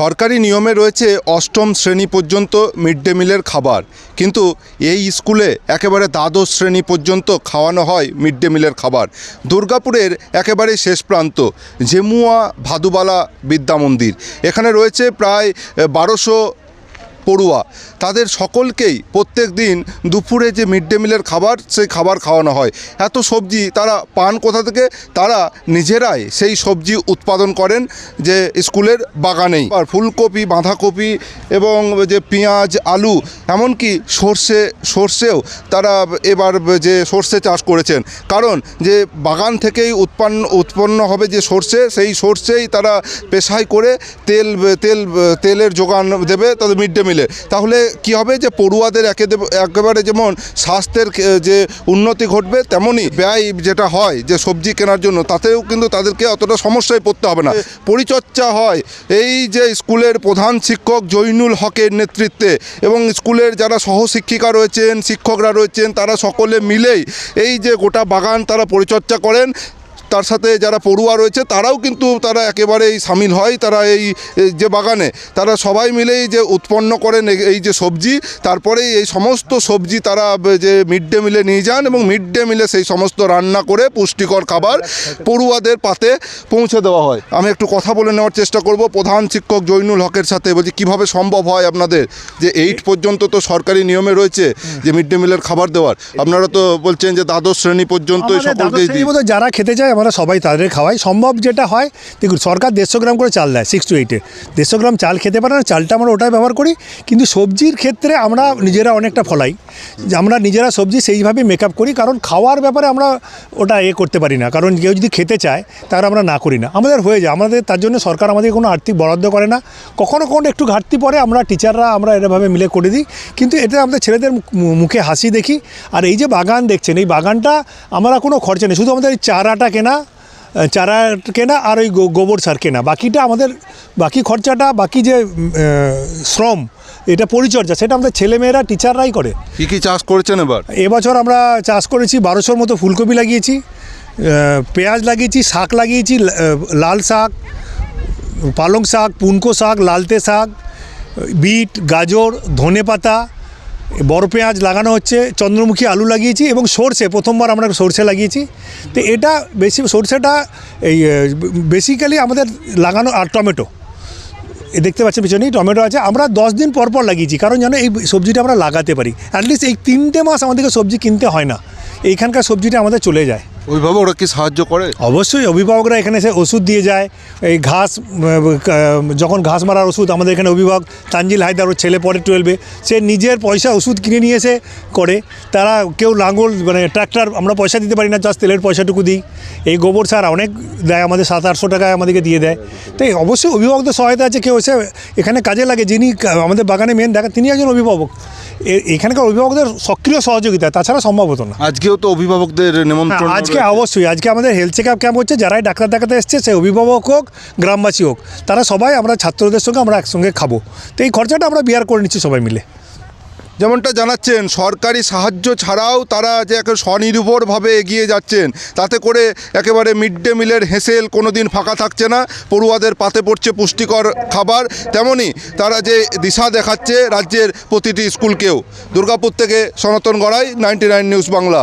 সরকারি নিয়মে রয়েছে অষ্টম শ্রেণি পর্যন্ত মিড ডে মিলের খাবার। কিন্তু এই স্কুলে একেবারে দ্বাদশ শ্রেণি পর্যন্ত খাওয়ানো হয় মিড ডে মিলের খাবার। দুর্গাপুরের একেবারে শেষ প্রান্ত জেমুয়া ভাদুবালা বিদ্যা মন্দির। এখানে রয়েছে প্রায় বারোশো পড়ুয়া। তাদের সকলকেই প্রত্যেক দিন দুপুরে যে মিড ডে মিলের খাবার, সেই খাবার খাওয়ানো হয়। এত সবজি তারা পান কোথা থেকে? তারা নিজেরাই সেই সবজি উৎপাদন করেন যে স্কুলের বাগানেই। আর ফুলকপি, বাঁধাকপি এবং যে পেঁয়াজ, আলু, এমনকি সর্ষে, সর্ষেও তারা এবার যে সর্ষে চাষ করেছেন। কারণ যে বাগান থেকেই উৎপন্ন উৎপন্ন হবে যে সর্ষে, সেই সর্ষেই তারা পেশাই করে তেল তেল, তেলের যোগান দেবে তাদের মিড ডে মিলে তাহলে কি হবে যে পড়ুয়াদের একে একেবারে যেমন স্বাস্থ্যের যে উন্নতি ঘটবে, তেমনই ব্যয় যেটা হয়, যে সবজি কেনার জন্য, তাতেও কিন্তু তাদেরকে অতটা সমস্যায় পড়তে হবে না। পরিচর্যা হয়, এই যে স্কুলের প্রধান শিক্ষক জৈনুল হকের নেতৃত্বে এবং স্কুলের যারা সহশিক্ষিকা রয়েছেন, শিক্ষকরা রয়েছেন, তারা সকলে মিলেই এই যে গোটা বাগান তারা পরিচর্যা করেন। তার সাথে যারা পড়ুয়া রয়েছে তারাও কিন্তু তারা একেবারেই সামিল হয় তারা এই যে বাগানে। তারা সবাই মিলেই যে উৎপন্ন করেন এই- যে সবজি তারপরেই এই সমস্ত সবজি তারা যে মিড ডে মিলে নিয়ে যান এবং মিড ডে মিলে সেই সমস্ত রান্না করে পুষ্টিকর খাবার পড়ুয়াদের পাতে পৌঁছে দেওয়া হয়। আমি একটু কথা বলে নেওয়ার চেষ্টা করব। প্রধান শিক্ষক জৈনুল হকের সাথে বলছি কীভাবে সম্ভব হয় আপনাদের যে এইট পর্যন্ত তো সরকারি নিয়মে রয়েছে যে মিড ডে মিলের খাবার দেওয়ার? আপনারা তো বলছেন যে দ্বাদশ শ্রেণি পর্যন্ত আমাদের সকলকেই শ্রেণির দিই মধ্যে যারা খেতে চায় আমরা সবাই তাদের খাওয়াই। সম্ভব যেটা হয়, দেখুন, সরকার দেড়শো গ্রাম করে চাল দেয় সিক্স টু এইটে দেড়শো গ্রাম চাল খেতে পারে না, চালটা আমরা ওটাই ব্যবহার করি। কিন্তু সবজির ক্ষেত্রে আমরা নিজেরা অনেকটা ফলাই। আমরা নিজেরা সবজি সেইভাবে মেকআপ করি, কারণ খাওয়ার ব্যাপারে আমরা ওটা এ করতে পারি না। কারণ কেউ যদি খেতে চায়, তাহলে আমরা না করি না। আমাদের হয়ে যায়। আমাদের, তার জন্য সরকার আমাদের কোনো আর্থিক বরাদ্দ করে না। কখনো কখনো একটু ঘাটতি পড়ে, আমরা টিচাররা আমরা এরভাবে মিলে করে দিই। কিন্তু এতে আমাদের ছেলেদের মুখে হাসি দেখি। আর এই যে বাগান দেখছেন, এই বাগানটা আমরা কোনো খরচা নেই। শুধু আমাদের চারাটা কেনা চারা কেনা আর ওই গোবর সার কেনা। বাকিটা আমাদের বাকি খরচাটা বাকি যে শ্রম এটা পরিচর্যা সেটা আমাদের ছেলেমেয়েরা টিচাররাই করে। কি কি চাষ করেছেন এবার? এবছর আমরা চাষ করেছি বারোশোর মতো ফুলকপি লাগিয়েছি পেঁয়াজ লাগিয়েছি শাক লাগিয়েছি লাল শাক পালং শাক পুনকো শাক লালতে শাক বিট গাজর ধনে পাতা বড় পেঁয়াজ লাগানো হচ্ছে, চন্দ্রমুখী আলু লাগিয়েছি এবং সর্ষে, প্রথমবার আমরা সর্ষে লাগিয়েছি। তো এটা বেশি, সর্ষেটা এই বেসিক্যালি আমাদের লাগানো, আর টমেটো। দেখতে পাচ্ছি পিছনেই টমেটো আছে। আমরা দশ দিন পর পর লাগিয়েছি, কারণ যেন এই সবজিটা আমরা লাগাতে পারি। অ্যাটলিস্ট এই তিনটে মাস আমাদেরকে সবজি কিনতে হয় না। এইখানকার সবজিটা আমাদের চলে যায়। ওইভাবে ওরা কি সাহায্য করে? অবশ্যই অভিভাবকরা এখানে এসে ওষুধ দিয়ে যায়। এই ঘাস যখন ঘাস মারার ওষুধ আমাদের এখানে অভিভাবক তানজিল হায়দার ওর ছেলে পড়ে টুয়েলভে সে নিজের পয়সা ওষুধ কিনে নিয়ে এসে করে। তারা কেউ লাঙ্গল মানে ট্র্যাক্টর আমরা পয়সা দিতে পারি না জাস্ট তেলের পয়সাটুকু দিই। এই গোবর সার অনেক দেয় আমাদের সাত আটশো টাকায় আমাদেরকে দিয়ে দেয়। তো অবশ্যই অভিভাবকদের সহায়তা আছে কেউ এসে এখানে কাজে লাগে। যিনি আমাদের বাগানে মেন দেখা তিনি একজন অভিভাবক। এখানকার অভিভাবকদের সক্রিয় সহযোগিতা তাছাড়া সম্ভব হতো না। আজকেও তো অভিভাবকদের নিমন্ত্রণ হ্যাঁ, আজকে অবশ্যই আজকে আমাদের হেলথ চেক আপ ক্যাম্প হচ্ছে যারাই ডাক্তার দেখাতে এসছে সে অভিভাবক হোক গ্রামবাসী হোক তারা সবাই আমরা ছাত্রদের সঙ্গে আমরা একসঙ্গে খাব। তো এই খরচাটা আমরা বিয়ার করে নিচ্ছি সবাই মিলে। যেমনটা জানাচ্ছেন সরকারি সাহায্য ছাড়াও তারা যে একে স্বনির্ভরভাবে এগিয়ে যাচ্ছেন তাতে করে একেবারে মিড ডে মিলের হেসেল কোনো দিন ফাঁকা থাকছে না পড়ুয়াদের পাতে পড়ছে পুষ্টিকর খাবার তেমনি তারা যে দিশা দেখাচ্ছে রাজ্যের প্রতিটি স্কুলকেও। দুর্গাপুর থেকে Sanatan Garai ninety nine news Bangla.